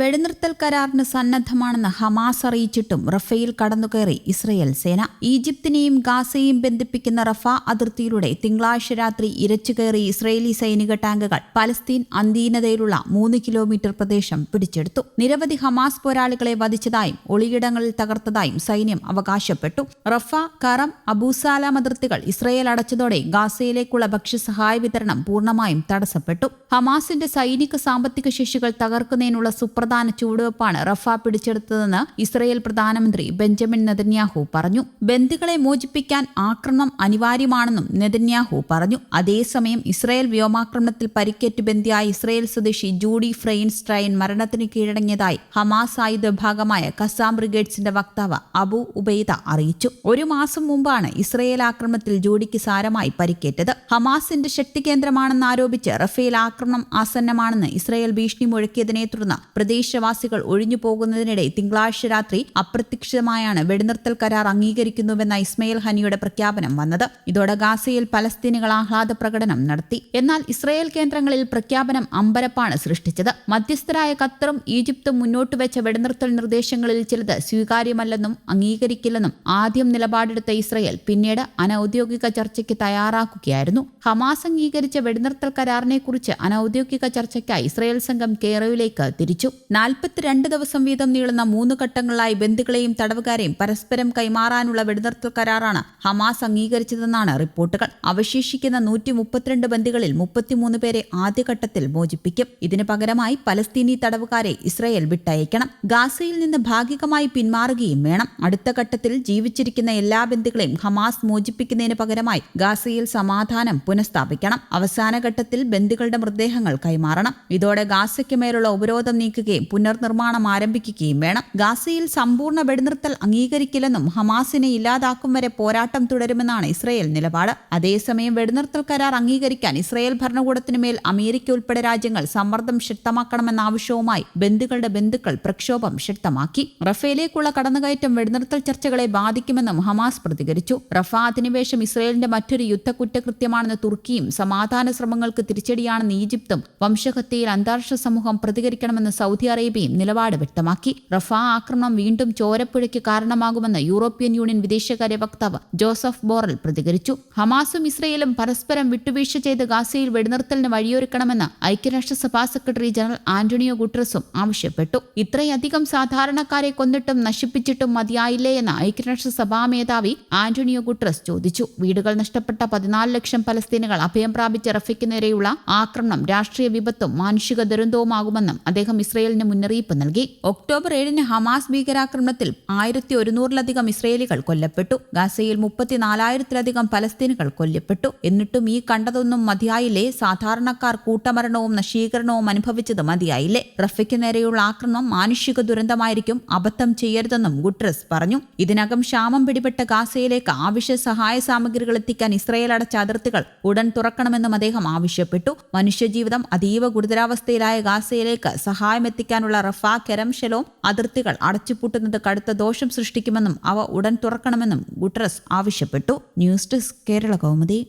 വെടിനിർത്തൽ കരാറിന് സന്നദ്ധമാണെന്ന് Hamas അറിയിച്ചിട്ടും റഫയിൽ കടന്നുകയറി Israel സേന. ഈജിപ്തിനെയും ഗാസയെയും ബന്ധിപ്പിക്കുന്ന റഫ അതിർത്തിയിലൂടെ തിങ്കളാഴ്ച രാത്രി ഇരച്ചുകയറി ഇസ്രയേലി സൈനിക ടാങ്കുകൾ പലസ്തീൻ അന്തീനതയിലുള്ള മൂന്ന് കിലോമീറ്റർ പ്രദേശം പിടിച്ചെടുത്തു. നിരവധി ഹമാസ് പോരാളികളെ വധിച്ചതായും ഒളിയിടങ്ങളിൽ തകർത്തതായും സൈന്യം അവകാശപ്പെട്ടു. റഫ കറം അബൂസാലാം അതിർത്തികൾ ഇസ്രയേൽ അടച്ചതോടെ ഗാസയിലേക്കുള്ള ഭക്ഷ്യസഹായ വിതരണം പൂർണമായും തടസ്സപ്പെട്ടു. ഹമാസിന്റെ സൈനിക സാമ്പത്തിക ശേഷികൾ തകർക്കുന്നതിനുള്ള സുപ്രധാന ചുവടുവെപ്പാണ് റഫ പിടിച്ചെടുത്തതെന്ന് ഇസ്രയേൽ പ്രധാനമന്ത്രി ബെഞ്ചമിൻ നെതന്യാഹു പറഞ്ഞു. ബന്ദികളെ മോചിപ്പിക്കാൻ ആക്രമണം അനിവാര്യമാണെന്നും നെതന്യാഹു പറഞ്ഞു. അതേസമയം ഇസ്രയേൽ വ്യോമാക്രമണത്തിൽ പരിക്കേറ്റ് ബന്ദിയായ ഇസ്രയേൽ സ്വദേശി ജൂഡി ഫ്രെയിൻസ്ട്രൈൻ മരണത്തിന് കീഴടങ്ങിയതായി ഹമാസ് ആയുധ വിഭാഗമായ കസാം ബ്രിഗേഡ്സിന്റെ വക്താവ് അബു ഉബൈദ അറിയിച്ചു. ഒരു മാസം മുമ്പാണ് ഇസ്രയേൽ ആക്രമണത്തിൽ ജൂഡിക്ക് സാരമായി പരിക്കേറ്റത്. ഹമാസിന്റെ ശക്തി കേന്ദ്രമാണെന്ന് ആരോപിച്ച് റഫേൽ ആക്രമണം ആസന്നമാണെന്ന് ഇസ്രയേൽ ഭീഷണി മുഴക്കിയതിനെ തുടർന്ന് പ്രദേശവാസികൾ ഒഴിഞ്ഞു പോകുന്നതിനിടെ തിങ്കളാഴ്ച രാത്രി അപ്രത്യക്ഷിതമായാണ് വെടിനിർത്തൽ കരാർ അംഗീകരിക്കുന്നുവെന്ന ഇസ്മയിൽ ഹനിയുടെ പ്രഖ്യാപനം വന്നത്. ഇതോടെ ഗാസയിൽ പലസ്തീനികൾ ആഹ്ലാദ പ്രകടനം നടത്തി. എന്നാൽ ഇസ്രയേൽ കേന്ദ്രങ്ങളിൽ പ്രഖ്യാപനം അമ്പരപ്പാണ് സൃഷ്ടിച്ചത്. മധ്യസ്ഥരായ ഖത്തറും ഈജിപ്തും മുന്നോട്ട് വെച്ച വെടിനിർത്തൽ നിർദ്ദേശങ്ങളിൽ ചിലത് സ്വീകാര്യമല്ലെന്നും അംഗീകരിക്കില്ലെന്നും ആദ്യം നിലപാടെടുത്ത ഇസ്രയേൽ പിന്നീട് അനൌദ്യോഗിക ചർച്ചയ്ക്ക് തയ്യാറാക്കുകയായിരുന്നു. ഹമാസ് അംഗീകരിച്ച വെടിനിർത്തൽ കരാറിനെക്കുറിച്ച് അനൌദ്യോഗിക ചർച്ചയ്ക്കായി ഇസ്രയേൽ സംഘം കെയറോയിലേക്ക് തിരിച്ചു. നാൽപ്പത്തിരണ്ട് ദിവസം വീതം നീളുന്ന മൂന്ന് ഘട്ടങ്ങളിലായി ബന്ധുക്കളെയും തടവുകാരെയും പരസ്പരം കൈമാറാനുള്ള വെടിനിർത്തൽ കരാറാണ് ഹമാസ് അംഗീകരിച്ചതെന്നാണ് റിപ്പോർട്ടുകൾ. അവശേഷിക്കുന്ന നൂറ്റി മുപ്പത്തിരണ്ട് ബന്ദികളിൽ മുപ്പത്തിമൂന്ന് പേരെ ആദ്യഘട്ടത്തിൽ മോചിപ്പിക്കും. ഇതിനു പകരമായി പലസ്തീനി തടവുകാരെ ഇസ്രയേൽ വിട്ടയക്കണം. ഗാസയിൽ നിന്ന് ഭാഗികമായി പിന്മാറുകയും വേണം. അടുത്ത ഘട്ടത്തിൽ ജീവിച്ചിരിക്കുന്ന എല്ലാ ബന്ധുക്കളെയും ഹമാസ് മോചിപ്പിക്കുന്നതിന് പകരമായി ഗാസയിൽ സമാധാനം പുനഃസ്ഥാപിക്കണം. അവസാന ഘട്ടത്തിൽ ബന്ധുക്കളുടെ മൃതദേഹങ്ങൾ കൈമാറണം. ഇതോടെ ഗാസയ്ക്ക് മേലുള്ള ഉപരോധം നീക്കുകയും പുനർനിർമ്മാണം ആരംഭിക്കുകയും വേണം. ഗാസയിൽ സമ്പൂർണ വെടിനിർത്തൽ അംഗീകരിക്കില്ലെന്നും ഹമാസിനെ ഇല്ലാതാക്കും വരെ പോരാട്ടം തുടരുമെന്നാണ് ഇസ്രയേൽ നിലപാട്. അതേസമയം വെടിനിർത്തൽ കരാർ അംഗീകരിക്കാൻ ഇസ്രയേൽ ഭരണകൂടത്തിനു മേൽ അമേരിക്ക ഉൾപ്പെടെ രാജ്യങ്ങൾ സമ്മർദ്ദം ശക്തമാക്കണമെന്ന ആവശ്യവുമായി ബന്ധുക്കളുടെ ബന്ധുക്കൾ പ്രക്ഷോഭം ശക്തമാക്കി. റഫേലേക്കുള്ള കടന്നുകയറ്റം വെടിനിർത്തൽ ചർച്ചകളെ ബാധിക്കുമെന്നും ഹമാസ് പ്രതികരിച്ചു. റഫ അധിനിവേശം ഇസ്രയേലിന്റെ മറ്റൊരു യുദ്ധക്കുറ്റകൃത്യമാണെന്ന് തുർക്കിയും സമാധാന ശ്രമങ്ങൾക്ക് തിരിച്ചടിയാണെന്ന് ഈജിപ്തും വംശഹത്യയിൽ അന്താരാഷ്ട്ര സമൂഹം പ്രതികരിക്കണമെന്ന് സൗദി അറേബ്യയും നിലപാട് വ്യക്തമാക്കി. റഫാ ആക്രമണം വീണ്ടും ചോരപ്പുഴയ്ക്ക് കാരണമാകുമെന്ന് യൂറോപ്യൻ യൂണിയൻ വിദേശകാര്യ വക്താവ് ജോസഫ് ബോറൽ പ്രതികരിച്ചു. ഹമാസും ഇസ്രയേലും പരസ്പരം വിട്ടുവീഴ്ച ചെയ്ത് ഗാസയിൽ വെടിനിർത്തലിന് വഴിയൊരുക്കണമെന്ന് ഐക്യരാഷ്ട്രസഭാ സെക്രട്ടറി ജനറൽ ആന്റണിയോ ഗുട്രസും ആവശ്യപ്പെട്ടു. ഇത്രയധികം സാധാരണക്കാരെ കൊന്നിട്ടും നശിപ്പിച്ചിട്ടും മതിയായില്ലേ എന്ന് ഐക്യരാഷ്ട്രസഭാ മേധാവി ആന്റണിയോ ഗുട്രസ് ചോദിച്ചു. വീടുകൾ നഷ്ടപ്പെട്ട പതിനാല് ലക്ഷം പലസ്തീനുകൾ അഭയം പ്രാപിച്ച റഫയ്ക്ക് നേരെയുള്ള ആക്രമണം രാഷ്ട്രീയ വിപത്തും മാനുഷിക ദുരന്തവുമാകുമെന്നും അദ്ദേഹം ഇസ്രയേലിന് മുന്നറിയിപ്പ് നൽകി. ഒക്ടോബർ ഏഴിന് ഹമാസ് ഭീകരാക്രമണത്തിൽ ആയിരത്തി ഒരുന്നൂറിലധികം ഇസ്രയേലികൾ കൊല്ലപ്പെട്ടു. ഗാസയിൽ മുപ്പത്തിനാലായിരത്തിലധികം പലസ്തീനുകൾ കൊല്ലപ്പെട്ടു. എന്നിട്ടും ഈ കണ്ടതൊന്നും മതിയായില്ലേ? സാധാരണക്കാർ കൂട്ടമരണവും നശീകരണവും അനുഭവിച്ചത് മതിയായില്ലേ? റഫയ്ക്ക് നേരെയുള്ള ആക്രമണം മാനുഷിക ദുരന്തമായിരിക്കും. അബദ്ധം ചെയ്യരുതെന്നും ഗുട്രസ് പറഞ്ഞു. ഇതിനകം ക്ഷാമം പിടിപെട്ട ഗാസയിലേക്ക് ആവശ്യ സഹായ സാമഗ്രികൾ എത്തിക്കാൻ ഇസ്രയേൽ അടച്ച അതിർത്തികൾ ഉടൻ തുറക്കണമെന്നും അദ്ദേഹം ആവശ്യപ്പെട്ടു. മനുഷ്യജീവിതം അതീവ ഗുരുതരാവസ്ഥയിലായ ഗാസയിലേക്ക് സഹായം താമസിക്കാനുള്ള റഫ കെരം അതിർത്തികൾ അടച്ചുപൂട്ടുന്നത് കടുത്ത ദോഷം സൃഷ്ടിക്കുമെന്നും അവ ഉടൻ തുറക്കണമെന്നും ഗുട്ടറസ് ആവശ്യപ്പെട്ടു. News desk Kerala Kaumudi.